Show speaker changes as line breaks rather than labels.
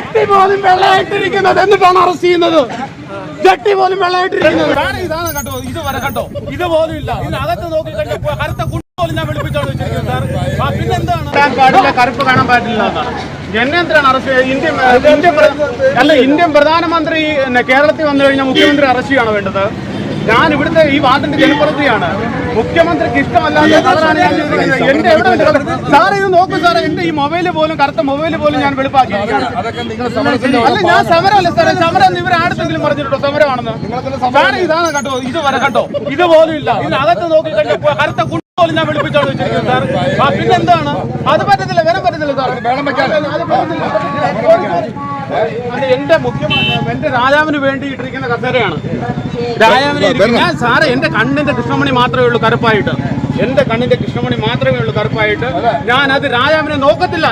ജട്ടി പോലും വെള്ളമായിട്ടിരിക്കുന്നത് എന്നിട്ടാണ് അറസ്റ്റ് ചെയ്യുന്നത്. ജട്ടി പോലും
വെള്ളമായിട്ടിരിക്കുന്നത്. ഇതാണ് കേട്ടോ ഇത് വരെ കേട്ടോ ഇത് പോലും ഇല്ല ഇതിനകത്ത് നോക്കി കഴിഞ്ഞാൽ കറുത്ത കുട്ടി പോലും ഞാൻ വിളിപ്പിച്ചാണ് വെച്ചിരിക്കുന്നത് പിന്നെന്താണ്
പാടില്ല കറുപ്പ് കാണാൻ പാടില്ല എന്തിനാണ് അറസ്റ്റ്? ഇന്ത്യൻ ഇന്ത്യൻ അല്ല ഇന്ത്യൻ പ്രധാനമന്ത്രി കേരളത്തിൽ വന്നു കഴിഞ്ഞാൽ മുഖ്യമന്ത്രി അറസ്റ്റ് ചെയ്യാണോ വേണ്ടത്. ഞാൻ ഇവിടുത്തെ ഈ വാർഡിന്റെ ജനപ്രതിയാണ് മുഖ്യമന്ത്രിക്ക് ഇഷ്ടമല്ലാത്ത ഞാൻ. എന്റെ എവിടെ സാറേ ഇത് നോക്കൂ സാറേ എന്റെ ഈ മൊബൈൽ പോലും കറുത്ത മൊബൈൽ പോലും ഞാൻ വെളുപ്പാക്കിയിരിക്കുകയാണ്. അല്ല ഞാൻ സമരമല്ല സാറേ സമരം ഇവർ ആടുത്തെങ്കിലും പറഞ്ഞിട്ടുണ്ടോ? സമരമാണെന്ന്.
സാറേ ഇതാണ് കേട്ടോ ഇത് വരെ കേട്ടോ. ഇത് പോലും ഇല്ല ഇതിനകത്ത് നോക്കി കഴിഞ്ഞാൽ കറുത്ത പോലും ഞാൻ വിളിപ്പിച്ചാണ് വെച്ചിരിക്കുന്നത് സാർ പിന്നെന്താണ്?
അത് പറ്റത്തില്ല വരാൻ പറ്റത്തില്ല സാർ അത് പറ്റത്തില്ല. അത് എന്റെ മുഖ്യമന്ത്രി എന്റെ രാജാവിന് വേണ്ടി ഇട്ടിരിക്കുന്ന കസേരയാണ് രാജാവിനെ ഞാൻ സാറേ എന്റെ കണ്ണിന്റെ കൃഷ്ണമണി മാത്രമേ ഉള്ളൂ കറുപ്പായിട്ട്. എന്റെ കണ്ണിന്റെ കൃഷ്ണമണി മാത്രമേ ഉള്ളൂ കറുപ്പായിട്ട്. ഞാൻ അത് രാജാവിനെ നോക്കത്തില്ല.